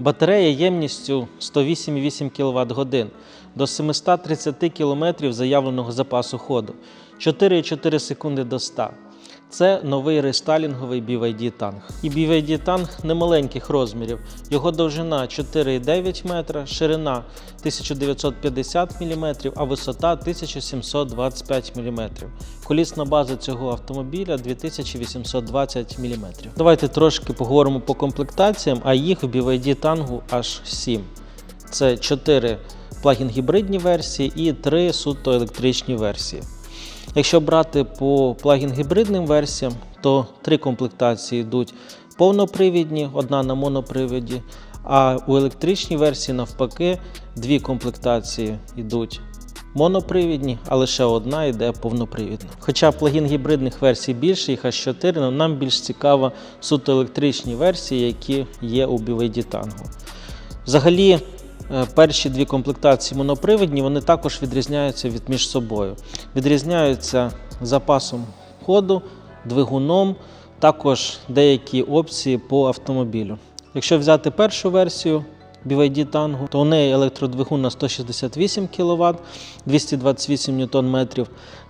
Батарея ємністю 108,8 кВт годин до 730 км заявленого запасу ходу, 4,4 секунди до 100. Це новий рестайлінговий BYD танк. І BYD танк немаленьких розмірів. Його довжина 4,9 метра, ширина 1950 мм, а висота 1725 мм. Колісна база цього автомобіля 2820 мм. Давайте трошки поговоримо по комплектаціям, а їх в BYD тангу аж 7. Це 4 плагін-гібридні версії і 3 суто електричні версії. Якщо брати по плагін-гібридним версіям, то три комплектації йдуть повнопривідні, одна на моноприводі, а у електричній версії навпаки дві комплектації йдуть монопривідні, а лише одна йде повнопривідна. Хоча плагін гібридних версій більше, їх аж 4, але нам більш цікаво суто електричні версії, які є у BYD Tango. Взагалі, перші дві комплектації монопривідні вони також відрізняються від між собою. Відрізняються запасом ходу, двигуном, також деякі опції по автомобілю. Якщо взяти першу версію BYD Tango, то у неї електродвигун на 168 кВт, 228 Нм.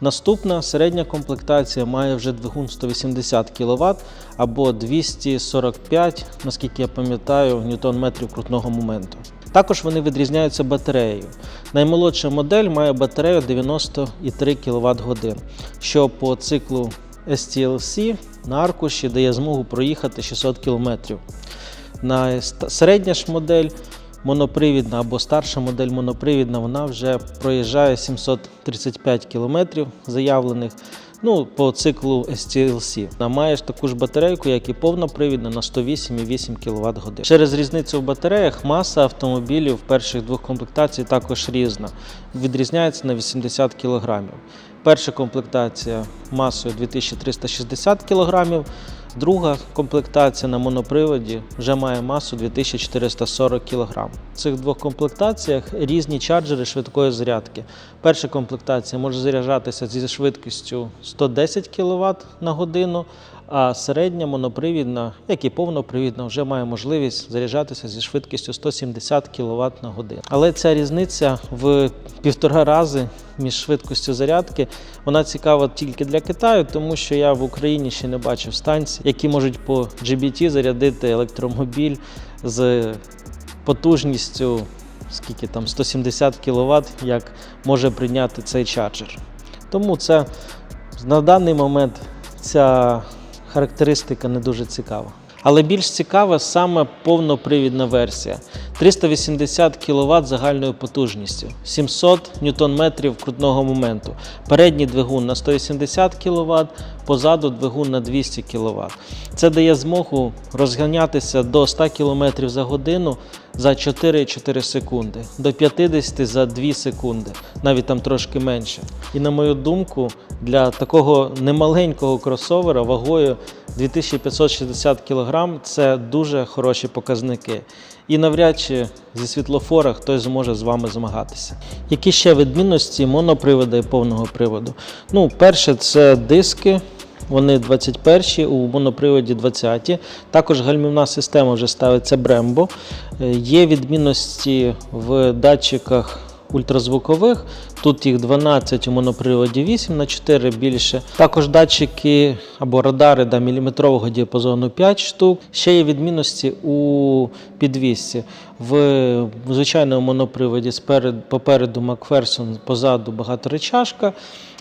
Наступна середня комплектація має вже двигун 180 кВт або 245, наскільки я пам'ятаю, ньютон-метрів крутного моменту. Також вони відрізняються батареєю. Наймолодша модель має батарею 93 кВт годин, що по циклу STLC на аркуші дає змогу проїхати 600 км. На середня ж модель монопривідна або старша модель монопривідна, вона вже проїжджає 735 км заявлених. Ну, по циклу STLC. Маєш таку ж батарейку, як і повнопривідна на 108,8 кВт годин. Через різницю в батареях маса автомобілів перших двох комплектацій також різна. Відрізняється на 80 кг. Перша комплектація масою 2360 кг, друга комплектація на моноприводі вже має масу 2440 кг. В цих двох комплектаціях різні чарджери швидкої зарядки. Перша комплектація може заряджатися зі швидкістю 110 кВт на годину, а середня монопривідна, як і повнопривідна, вже має можливість заряджатися зі швидкістю 170 кВт на годину. Але ця різниця в півтора рази між швидкістю зарядки вона цікава тільки для Китаю, тому що я в Україні ще не бачив станцій, які можуть по GBT зарядити електромобіль з потужністю скільки там 170 кВт, як може прийняти цей чарджер. Тому це на даний момент ця характеристика не дуже цікава. Але більш цікава саме повнопривідна версія. 380 кВт загальною потужністю, 700 Нм крутного моменту. Передній двигун на 180 кВт, позаду двигун на 200 кВт. Це дає змогу розганятися до 100 км за годину за 4,4 секунди, до 50 за 2 секунди, навіть там трошки менше. І на мою думку, для такого немаленького кросовера вагою 2560 кг це дуже хороші показники. І навряд чи зі світлофора хтось зможе з вами змагатися. Які ще відмінності моноприводу і повного приводу? Ну, перше, це диски. Вони 21 у моноприводі 20. Також гальмівна система вже ставиться Brembo. Е, Є відмінності в датчиках ультразвукових. Тут їх 12 у моноприводі 8 на 4 більше. Також датчики або радари да, міліметрового діапазону 5 штук. Ще є відмінності у підвісці. В звичайному моноприводі сперед, попереду Макферсон, позаду багаторечашка,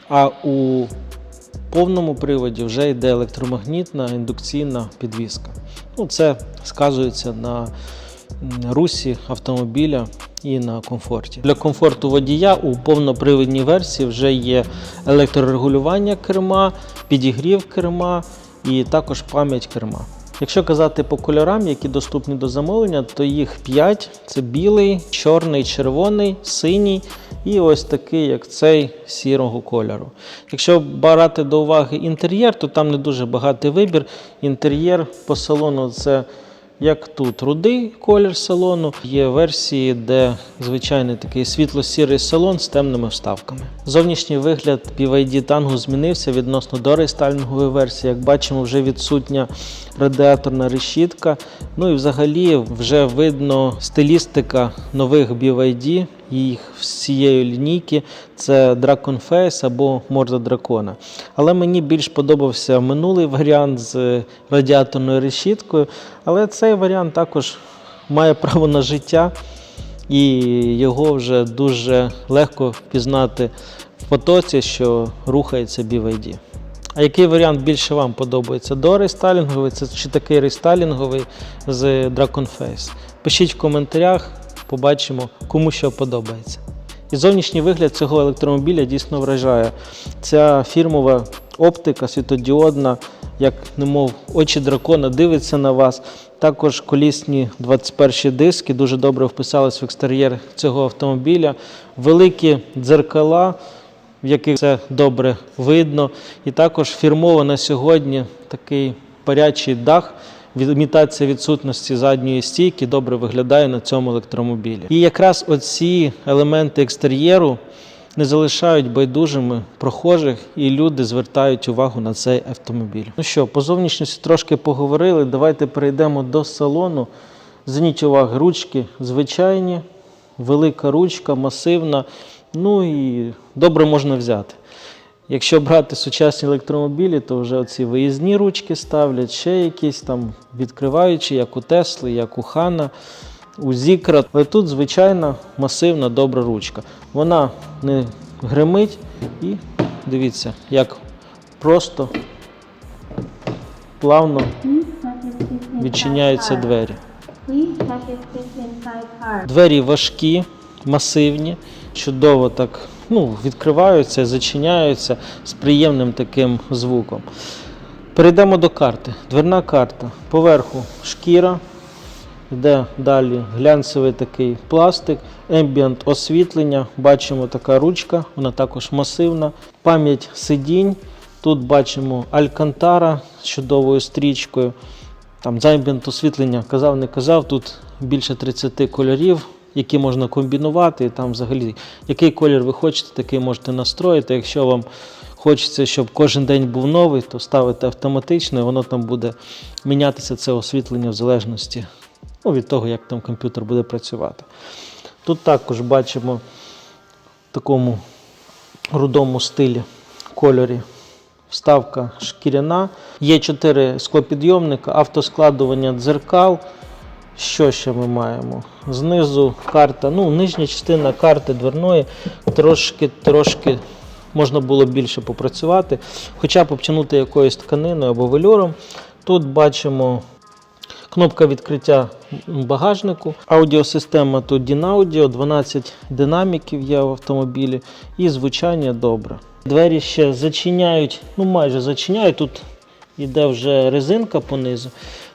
а у повному приводі вже йде електромагнітна індукційна підвіска. Ну, це сказується на русі автомобіля і на комфорті. Для комфорту водія у повнопривідній версії вже є електрорегулювання керма, підігрів керма і також пам'ять керма. Якщо казати по кольорам, які доступні до замовлення, то їх 5: це білий, чорний, червоний, синій і ось такий, як цей сірого кольору. Якщо брати до уваги інтер'єр, то там не дуже багатий вибір. Інтер'єр по салону це як тут рудий колір салону. Є версії, де звичайний такий світло-сірий салон з темними вставками. Зовнішній вигляд BYD Tango змінився відносно до рестайлінгової версії. Як бачимо, вже відсутня радіаторна решітка. Ну і взагалі вже видно стилістика нових BYD, їх всієї лінійки. Це Dragon Face або морда дракона. Але мені більш подобався минулий варіант з радіаторною решіткою. Але цей варіант також має право на життя і його вже дуже легко впізнати в потоці, що рухається BYD. А який варіант більше вам подобається? До рестайлінговий це чи такий рестайлінговий з Dragon Face? Пишіть в коментарях, побачимо, кому що подобається. І зовнішній вигляд цього електромобіля дійсно вражає. Ця фірмова оптика світодіодна, як немов очі дракона, дивиться на вас. Також колісні 21 диски дуже добре вписались в екстер'єр цього автомобіля. Великі дзеркала, в яких це добре видно. І також фірмово на сьогодні такий парячий дах. Імітація відсутності задньої стійки добре виглядає на цьому електромобілі. І якраз оці елементи екстер'єру не залишають байдужими прохожих, і люди звертають увагу на цей автомобіль. Ну що, по зовнішності трошки поговорили. Давайте перейдемо до салону. Зверніть увагу, ручки звичайні, велика ручка, масивна. Ну і добре можна взяти. Якщо брати сучасні електромобілі, то вже оці виїзні ручки ставлять, ще якісь там відкриваючі, як у Тесли, як у Хана, у Зікра. Але тут звичайна масивна добра ручка. Вона не гримить і дивіться, як просто плавно відчиняються двері. Двері важкі, масивні, чудово так ну, відкриваються, зачиняються з приємним таким звуком. Перейдемо до карти. Дверна карта. Поверху шкіра, йде далі глянцевий такий пластик, ембієнт освітлення. Бачимо така ручка, вона також масивна. Пам'ять сидінь. Тут бачимо алькантара з чудовою стрічкою. Там за ембієнт освітлення казав, не казав. Тут більше 30 кольорів, які можна комбінувати. І там взагалі, який колір ви хочете, такий можете настроїти. Якщо вам хочеться, щоб кожен день був новий, то ставите автоматично, і воно там буде мінятися це освітлення в залежності ну, від того, як там комп'ютер буде працювати. Тут також бачимо в такому рудому стилі кольорі вставка шкіряна. Є чотири склопідйомника, автоскладування дзеркал. Що ще ми маємо? Знизу карта, ну, нижня частина карти дверної трошки, трошки можна було більше попрацювати, хоча б обтягнути якоюсь тканиною або велюром. Тут бачимо кнопка відкриття багажнику, аудіосистема тут Dynaudio, 12 динаміків є в автомобілі і звучання добре. Двері ще зачиняють, ну майже зачиняють. Тут йде вже резинка понизу,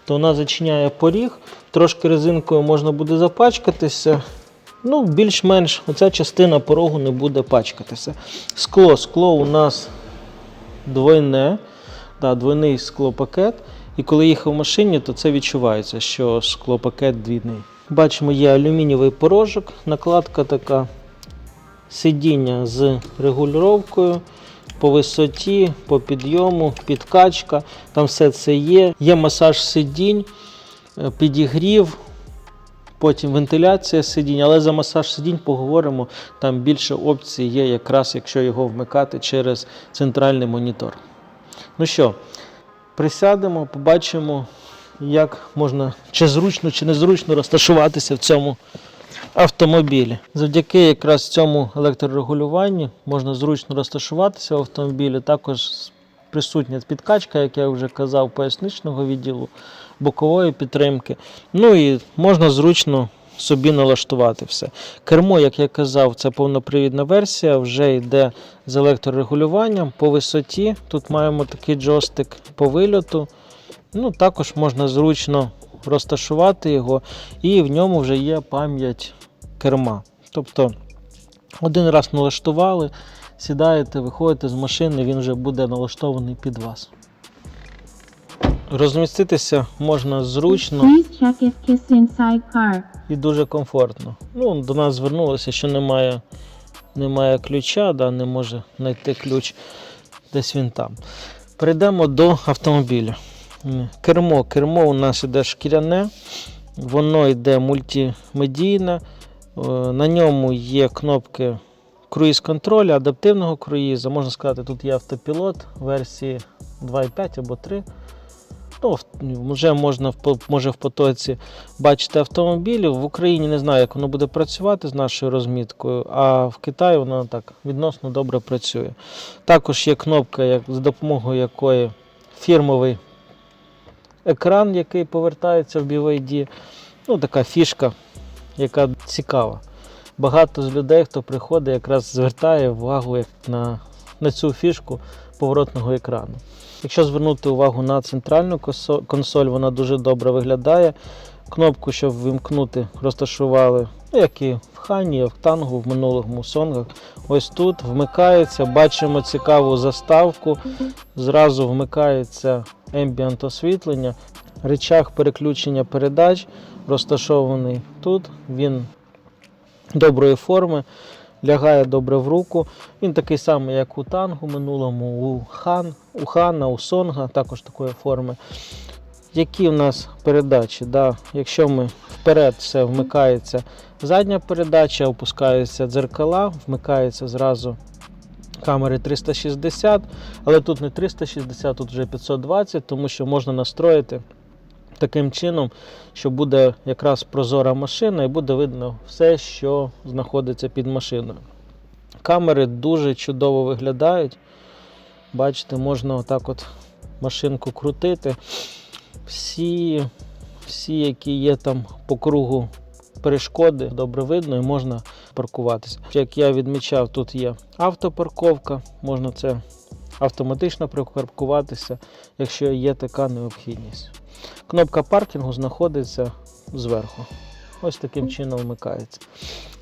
то вона зачиняє поріг. Трошки резинкою можна буде запачкатися. Ну, більш-менш оця частина порогу не буде пачкатися. Скло, скло у нас двойне, да, двойний склопакет. І коли їхав в машині, то це відчувається, що склопакет двійний. Бачимо, є алюмінієвий порожок, накладка така, сидіння з регулюванням по висоті, по підйому, підкачка. Там все це є. Є масаж сидінь, е, підігрів, потім вентиляція сидінь, але за масаж сидінь поговоримо. Там більше опцій є, якраз якщо його вмикати через центральний монітор. Ну що, присядемо, побачимо, як можна чи зручно, чи незручно розташуватися в цьому автомобілі. Завдяки якраз цьому електрорегулюванню можна зручно розташуватися в автомобілі. Також присутня підкачка, як я вже казав, поясничного відділу, бокової підтримки. Ну і можна зручно собі налаштувати все. Кермо, як я казав, це повнопривідна версія, вже йде з електрорегулюванням по висоті. Тут маємо такий джойстик по вильоту. Ну, також можна зручно розташувати його, і в ньому вже є пам'ять керма. Тобто один раз налаштували, сідаєте, виходите з машини, він вже буде налаштований під вас. Розміститися можна зручно Please check if kiss inside car. І дуже комфортно. Ну, до нас звернулося, що немає немає ключа, да, не може знайти ключ, десь він там. Перейдемо до автомобіля. Кермо. Кермо у нас іде шкіряне, воно йде мультимедійне. Е, На ньому є кнопки круїз контролю, адаптивного круїза. Можна сказати, тут є автопілот версії 2.5 або 3. Ну, вже можна може в потоці бачити автомобілі. В Україні не знаю, як воно буде працювати з нашою розміткою, а в Китаї воно так відносно добре працює. Також є кнопка, як, за допомогою якої фірмовий екран, який повертається в BYD. Ну, така фішка, яка цікава. Багато з людей, хто приходить, якраз звертає увагу як на, на цю фішку поворотного екрану. Якщо звернути увагу на центральну консоль, вона дуже добре виглядає. Кнопку, щоб вимкнути, розташували, ну, як і в Хані, в Тангу, в минулому сонгах. Ось тут вмикається, бачимо цікаву заставку. Зразу вмикається ембіант освітлення. Речах переключення передач розташований тут. Він доброї форми, лягає добре в руку. Він такий самий, як у тангу минулому, у хан, у хана, у сонга, також такої форми. Які в нас передачі? Да? Якщо ми вперед все вмикається задня передача, опускаються дзеркала, вмикається зразу камери 360, але тут не 360, тут вже 520, тому що можна настроїти таким чином, що буде якраз прозора машина і буде видно все, що знаходиться під машиною. Камери дуже чудово виглядають. Бачите, можна отак от машинку крутити. Всі, всі, які є там по кругу перешкоди, добре видно і можна паркуватися. Як я відмічав, тут є автопарковка, можна це автоматично припаркуватися, якщо є така необхідність. Кнопка паркінгу знаходиться зверху. Ось таким чином вмикається.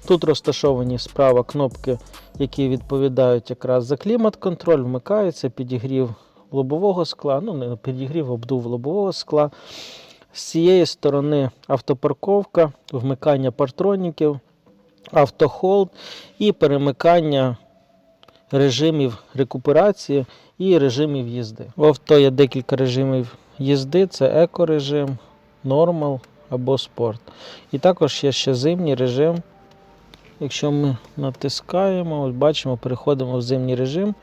Тут розташовані справа кнопки, які відповідають якраз за клімат-контроль, вмикається, підігрів лобового скла, ну не підігрів, обдув лобового скла. З цієї сторони автопарковка, вмикання партроніків, автохолд і перемикання режимів рекуперації і режимів їзди. В авто є декілька режимів їзди: це екорежим, нормал або спорт. І також є ще зимній режим. Якщо ми натискаємо, ось бачимо, переходимо в зимній режим.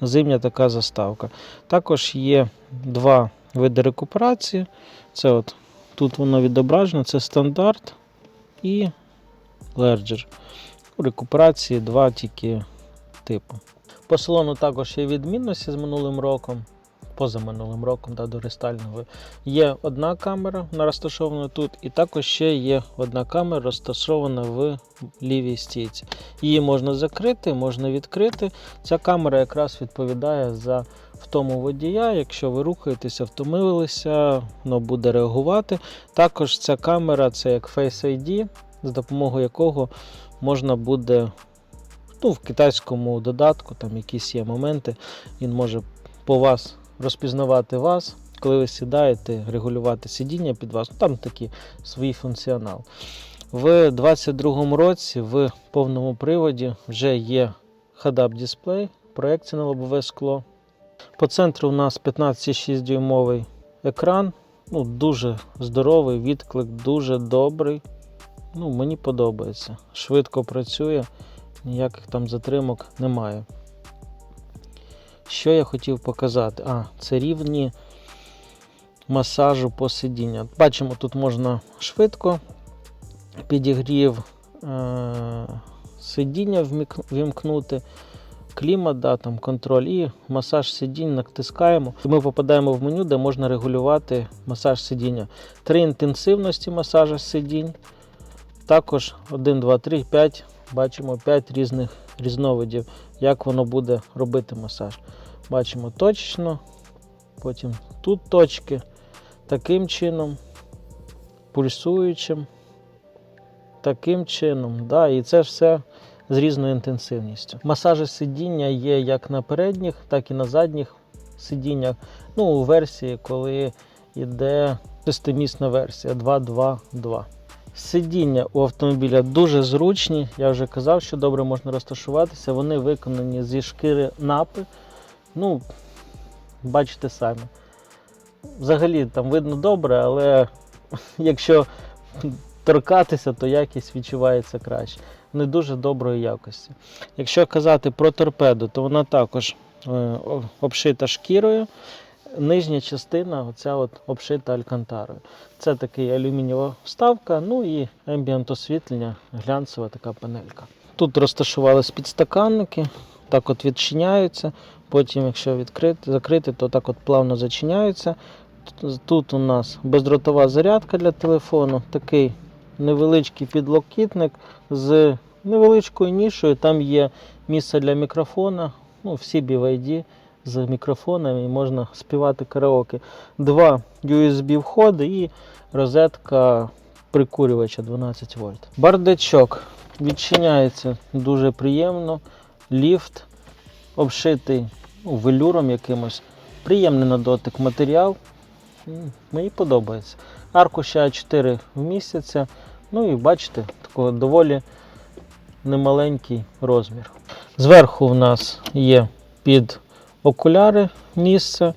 Зимня така заставка. Також є два види рекуперації. Це от тут воно відображено, це стандарт і лерджер. У рекуперації два тільки типу. По салону також є відмінності з минулим роком, позаминулим роком да, до рестайлінгової. Є одна камера, вона розташована тут, і також ще є одна камера розташована в лівій стійці. Її можна закрити, можна відкрити. Ця камера якраз відповідає за втому водія. Якщо ви рухаєтеся, втомилися, воно буде реагувати. Також ця камера це як Face ID, з допомогою якого можна буде ну, в китайському додатку, там якісь є моменти, він може по вас розпізнавати вас, коли ви сідаєте, регулювати сидіння під вас. Ну, Там такий свій функціонал. В 2022 році в повному приводі вже є head-up дисплей, проекція на лобове скло. По центру у нас 15,6 дюймовий екран. Ну, дуже здоровий, відклик дуже добрий. Ну, мені подобається. Швидко працює, ніяких там затримок немає. Що я хотів показати? А, це рівні масажу по сидіння. Бачимо, тут можна швидко підігрів е- сидіння вімкнути, клімат, да, там, контроль і масаж сидінь натискаємо. Ми попадаємо в меню, де можна регулювати масаж сидіння. Три інтенсивності масажу сидінь. Також 1, 2, 3, 5. Бачимо 5 різних різновидів, як воно буде робити масаж. Бачимо точечно, потім тут точки, таким чином, пульсуючим, таким чином. Да, і це все з різною інтенсивністю. Масажі сидіння є як на передніх, так і на задніх сидіннях. Ну, у версії, коли йде шестимісна версія 2.2.2. Сидіння у автомобіля дуже зручні. Я вже казав, що добре можна розташуватися. Вони виконані зі шкіри напи. Ну, бачите самі. Взагалі там видно добре, але якщо торкатися, то якість відчувається краще. Не дуже доброї якості. Якщо казати про торпеду, то вона також е, обшита шкірою. Нижня частина оця от обшита алькантарою. Це такий алюмінієва вставка, ну і ембієнт освітлення, глянцева така панелька. Тут розташувались підстаканники, так от відчиняються. Потім, якщо відкрити, закрити, то так от плавно зачиняються. Тут- у нас бездротова зарядка для телефону, такий невеличкий підлокітник з невеличкою нішою. Там є місце для мікрофона, ну, всі BYD з мікрофонами і можна співати караоке. Два USB входи і розетка прикурювача 12 вольт. Бардачок відчиняється дуже приємно. Ліфт обшитий велюром якимось. Приємний на дотик матеріал. Мені подобається. Аркуші А4 вмістяться. Ну і бачите, такого доволі немаленький розмір. Зверху в нас є під окуляри місце,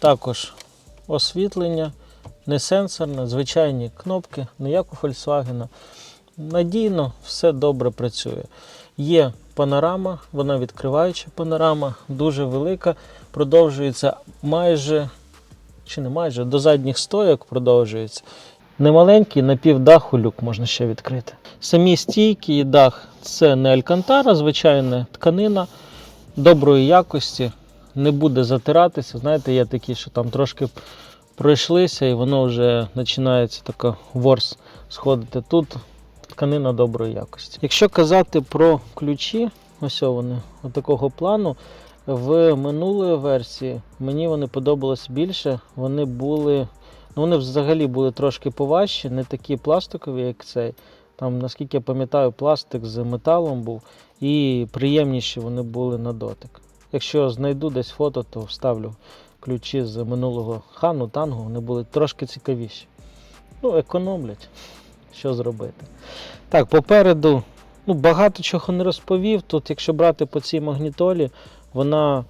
також освітлення, не сенсорне, звичайні кнопки, не як у Volkswagen. Надійно, все добре працює. Є панорама, вона відкриваюча панорама, дуже велика, продовжується майже, чи не майже, до задніх стойок продовжується. Немаленький напівдаху люк можна ще відкрити. Самі стійки і дах це не алькантара, звичайна тканина доброї якості, не буде затиратися. Знаєте, є такі, що там трошки пройшлися і воно вже починається така ворс сходити. Тут тканина доброї якості. Якщо казати про ключі, ось вони такого плану. В минулої версії мені вони подобались більше. Вони були, ну вони взагалі були трошки поважчі, не такі пластикові, як цей. Там, наскільки я пам'ятаю, пластик з металом був і приємніші вони були на дотик. Якщо знайду десь фото, то вставлю ключі з минулого хану, тангу, вони були трошки цікавіші. Ну, економлять. Що зробити? Так, попереду ну, багато чого не розповів. Тут, якщо брати по цій магнітолі, вона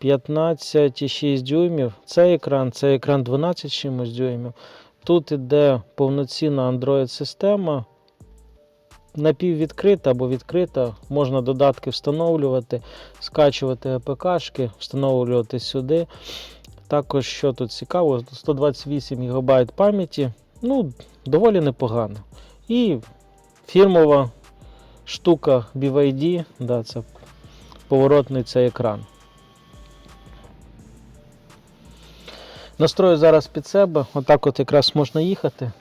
15,6 дюймів. Цей екран, цей екран 12 чимось дюймів. Тут іде повноцінна Android-система, напіввідкрита або відкрита. Можна додатки встановлювати, скачувати АПКшки, встановлювати сюди. Також, що тут цікаво, 128 ГБ пам'яті. Ну, доволі непогано. І фірмова штука BYD, да, це поворотний цей екран. Настрою зараз під себе, отак от якраз можна їхати.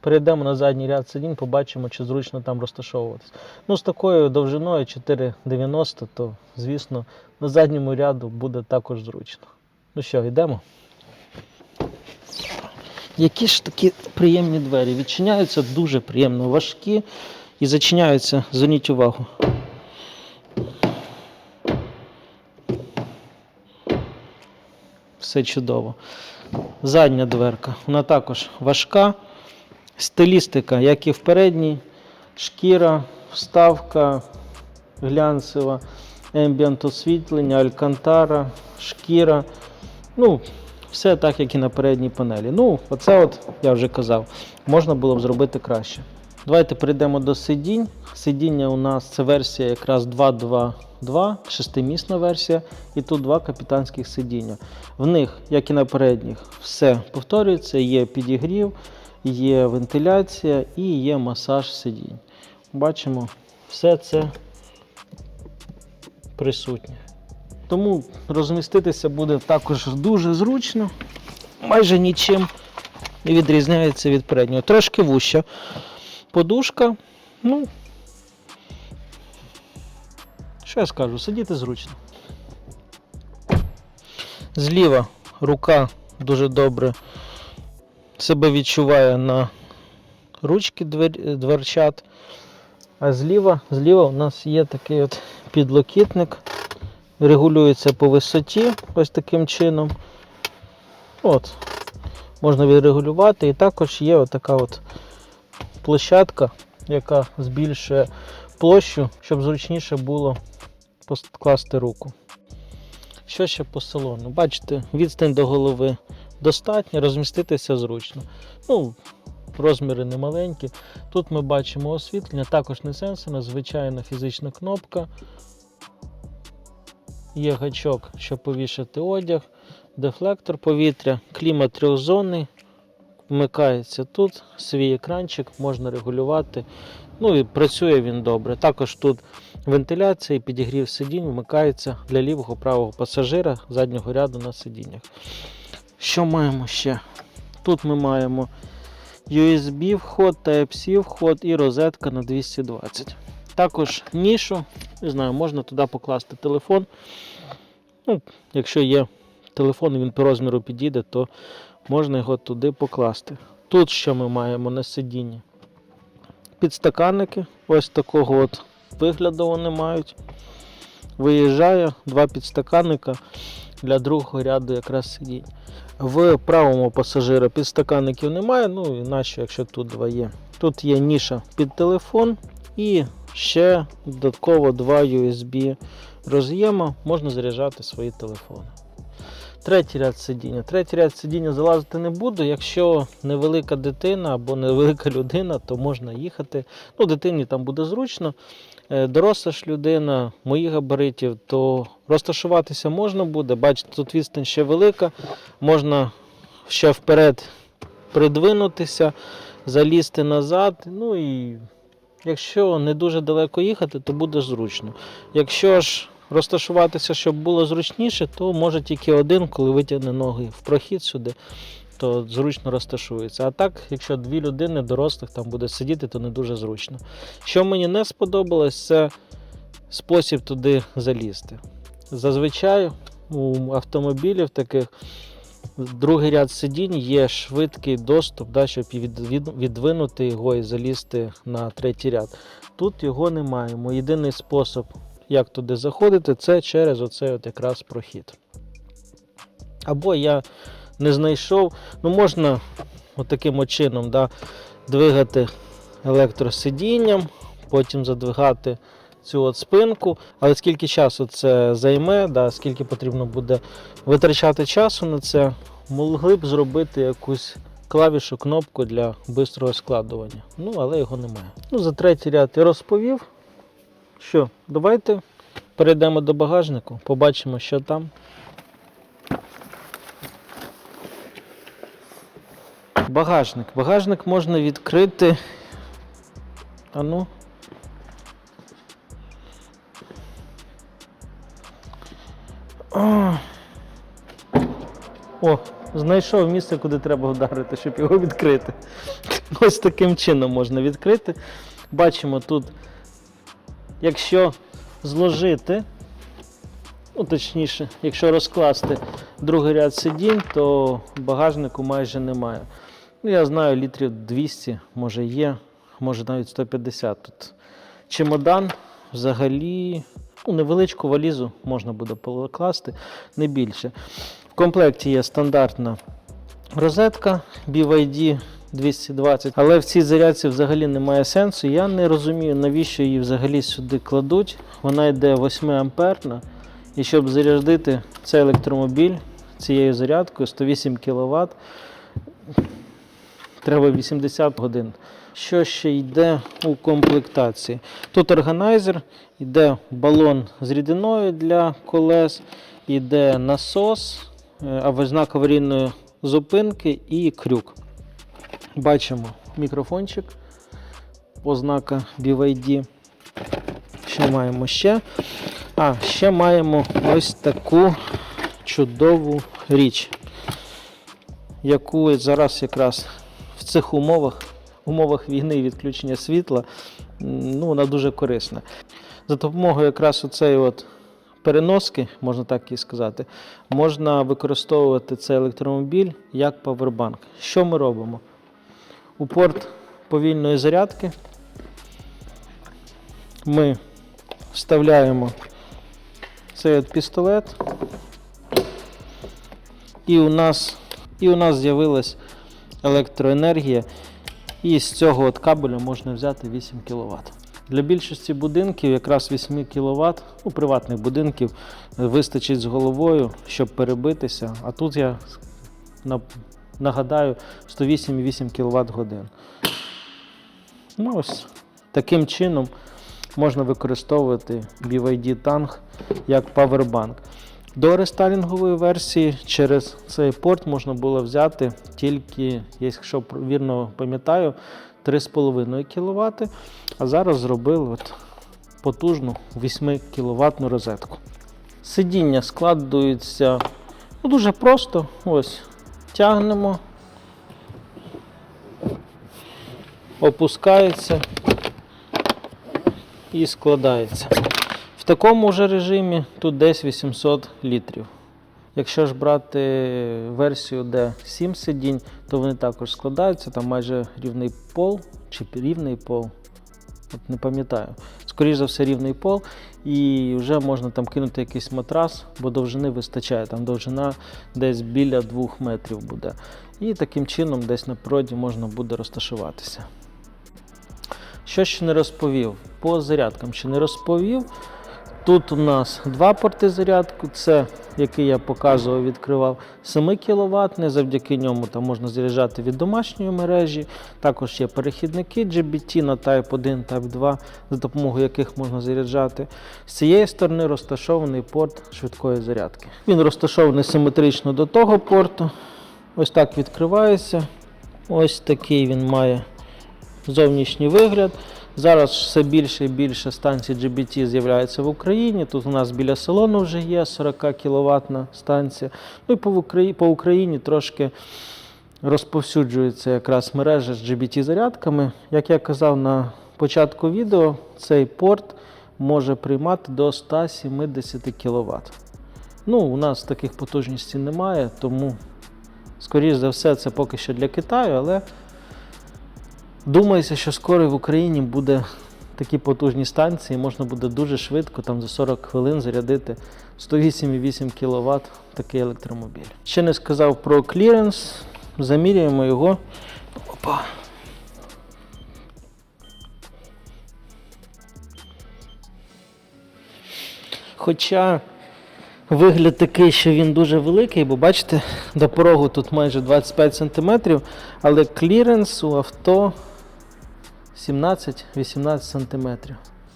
Перейдемо на задній ряд сидінь, побачимо, чи зручно там розташовуватись. Ну, з такою довжиною 4,90, то, звісно, на задньому ряду буде також зручно. Ну що, йдемо? Які ж такі приємні двері. Відчиняються дуже приємно, важкі і зачиняються, зверніть увагу. Все чудово. Задня дверка, вона також важка. Стилістика, як і в передній, шкіра, вставка глянцева, ембієнт освітлення, алькантара, шкіра. Ну, все так, як і на передній панелі. Ну, оце от, я вже казав, можна було б зробити краще. Давайте перейдемо до сидінь. Сидіння у нас це версія якраз 2.2.2, шестимісна версія, і тут два капітанських сидіння. В них, як і на передніх, все повторюється, є підігрів, є вентиляція і є масаж сидінь. Бачимо, все це присутнє. Тому розміститися буде також дуже зручно, майже нічим не відрізняється від переднього. Трошки вуща подушка. Ну, що я скажу, сидіти зручно. Зліва рука дуже добре себе відчуває на ручки двер- дверчат. А зліва, зліва у нас є такий от підлокітник. Регулюється по висоті ось таким чином. От. Можна відрегулювати. І також є отака от площадка, яка збільшує площу, щоб зручніше було покласти руку. Що ще по салону? Бачите, відстань до голови достатня, розміститися зручно. Ну, розміри не маленькі. Тут ми бачимо освітлення, також не сенсорна, звичайна фізична кнопка. Є гачок, щоб повішати одяг, дефлектор повітря, клімат трьохзонний. Вмикається тут, свій екранчик, можна регулювати. Ну і працює він добре. Також тут вентиляція і підігрів сидінь вмикається для лівого правого пасажира заднього ряду на сидіннях. Що маємо ще? Тут ми маємо USB вход, Type-C вход і розетка на 220. Також нішу, не знаю, можна туди покласти телефон. Ну, якщо є телефон, і він по розміру підійде, то можна його туди покласти. Тут що ми маємо на сидінні? Підстаканники, ось такого от вигляду вони мають. Виїжджає два підстаканника для другого ряду якраз сидінь. В правому пасажира підстаканників немає, ну іначе, якщо тут два є. Тут є ніша під телефон і ще додатково два USB роз'єма, можна заряджати свої телефони. Третій ряд сидіння. Третій ряд сидіння залазити не буду. Якщо невелика дитина або невелика людина, то можна їхати. Ну, дитині там буде зручно. Е, Доросла ж людина, моїх габаритів, то розташуватися можна буде. Бачите, тут відстань ще велика, можна ще вперед придвинутися, залізти назад. Ну і якщо не дуже далеко їхати, то буде зручно. Якщо ж розташуватися, щоб було зручніше, то може тільки один, коли витягне ноги в прохід сюди, то зручно розташується. А так, якщо дві людини дорослих там буде сидіти, то не дуже зручно. Що мені не сподобалось, це спосіб туди залізти. Зазвичай у автомобілів таких другий ряд сидінь є швидкий доступ, да, щоб від, від- відвинути його і залізти на третій ряд. Тут його не маємо. Єдиний спосіб, як туди заходити, це через оцей от якраз прохід. Або я не знайшов, ну можна отаким от чином да, двигати електросидінням, потім задвигати цю от спинку. Але скільки часу це займе, да, скільки потрібно буде витрачати часу на це, могли б зробити якусь клавішу, кнопку для бистрого складування. Ну, але його немає. Ну, за третій ряд я розповів. Що, давайте перейдемо до багажнику, побачимо, що там. Багажник. Багажник можна відкрити. А ну. О, О, знайшов місце, куди треба вдарити, щоб його відкрити. Ось таким чином можна відкрити. Бачимо тут, якщо зложити, ну точніше, якщо розкласти другий ряд сидінь, то багажнику майже немає. Ну, я знаю, літрів 200, може є, може навіть 150 тут. Чемодан взагалі ну, невеличку валізу можна буде покласти, не більше. В комплекті є стандартна розетка BYD 220, але в цій зарядці взагалі немає сенсу. Я не розумію, навіщо її взагалі сюди кладуть. Вона йде 8 амперна. І щоб зарядити цей електромобіль цією зарядкою 108 кВт, треба 80 годин. Що ще йде у комплектації? Тут органайзер, йде балон з рідиною для колес, йде насос, е, знак аварійної зупинки і крюк. Бачимо мікрофончик, ознака BYD. Що маємо ще? А, ще маємо ось таку чудову річ, яку зараз якраз в цих умовах, умовах війни і відключення світла, ну, вона дуже корисна. За допомогою якраз оцеї от переноски, можна так і сказати, можна використовувати цей електромобіль як павербанк. Що ми робимо? У порт повільної зарядки ми вставляємо цей от пістолет, і у нас, і у нас з'явилась електроенергія, І з цього от кабеля можна взяти 8 кВт. Для більшості будинків якраз 8 кВт, у приватних будинків, вистачить з головою, щоб перебитися. А тут я на- нагадаю 108,8 кВт годин. Ну ось таким чином можна використовувати BYD Tang як павербанк. До рестайлінгової версії через цей порт можна було взяти тільки, якщо вірно пам'ятаю, 3,5 кВт, а зараз зробили от потужну 8 кВт розетку. Сидіння складується ну, дуже просто. Ось тягнемо, опускається і складається. Такому ж режимі тут десь 800 літрів. Якщо ж брати версію, де 7 сидінь, то вони також складаються, там майже рівний пол чи рівний пол. От не пам'ятаю. Скоріше за все, рівний пол, і вже можна там кинути якийсь матрас, бо довжини вистачає. Там довжина десь біля 2 метрів буде. І таким чином десь на проді можна буде розташуватися. Що ще не розповів? По зарядкам ще не розповів. Тут у нас два порти зарядки, це який я показував, відкривав 7 кВт, завдяки ньому там можна заряджати від домашньої мережі. Також є перехідники GBT на Type 1, Type 2, за допомогою яких можна заряджати. З цієї сторони розташований порт швидкої зарядки. Він розташований симетрично до того порту. Ось так відкривається. Ось такий він має зовнішній вигляд. Зараз все більше і більше станцій GBT з'являється в Україні. Тут у нас біля салону вже є 40 кВт станція. Ну і по Україні трошки розповсюджується якраз мережа з GBT-зарядками. Як я казав на початку відео, цей порт може приймати до 170 кВт. Ну, у нас таких потужностей немає, тому, скоріш за все, це поки що для Китаю, але Думається, що скоро в Україні буде такі потужні станції, можна буде дуже швидко, там за 40 хвилин зарядити 108,8 кВт такий електромобіль. Ще не сказав про кліренс. Заміряємо його. Опа. Хоча вигляд такий, що він дуже великий, бо бачите, до порогу тут майже 25 см, але кліренс у авто 17-18 см.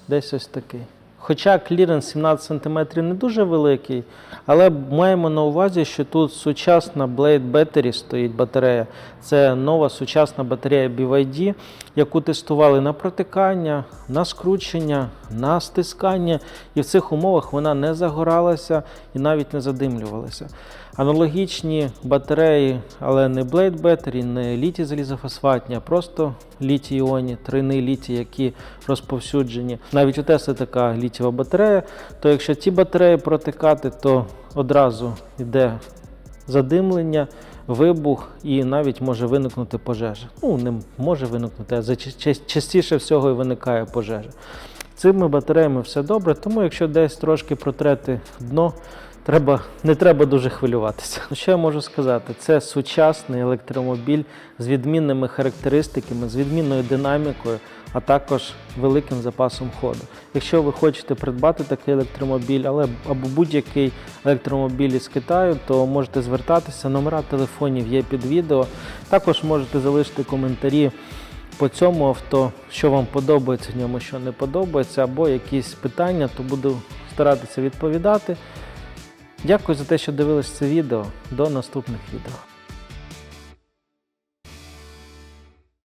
Десь ось такий. Хоча кліренс 17 см не дуже великий, але маємо на увазі, що тут сучасна Blade Battery стоїть батарея. Це нова сучасна батарея BYD, яку тестували на протикання, на скручення, на стискання. І в цих умовах вона не загоралася і навіть не задимлювалася. Аналогічні батареї, але не Blade Battery, не літій залізофосфатні, а просто літій іоні, тройний літій, які розповсюджені. Навіть у Тесли така літієва батарея, то якщо ті батареї протикати, то одразу йде задимлення, вибух і навіть може виникнути пожежа. Ну, не може виникнути, а частіше всього і виникає пожежа. Цими батареями все добре, тому якщо десь трошки протрети дно, треба, не треба дуже хвилюватися. Що я можу сказати? Це сучасний електромобіль з відмінними характеристиками, з відмінною динамікою, а також великим запасом ходу. Якщо ви хочете придбати такий електромобіль, але або будь-який електромобіль із Китаю, то можете звертатися. Номера телефонів є під відео. Також можете залишити коментарі по цьому авто, що вам подобається в ньому, що не подобається, або якісь питання, то буду старатися відповідати. Дякую за те, що дивились це відео. До наступних відео.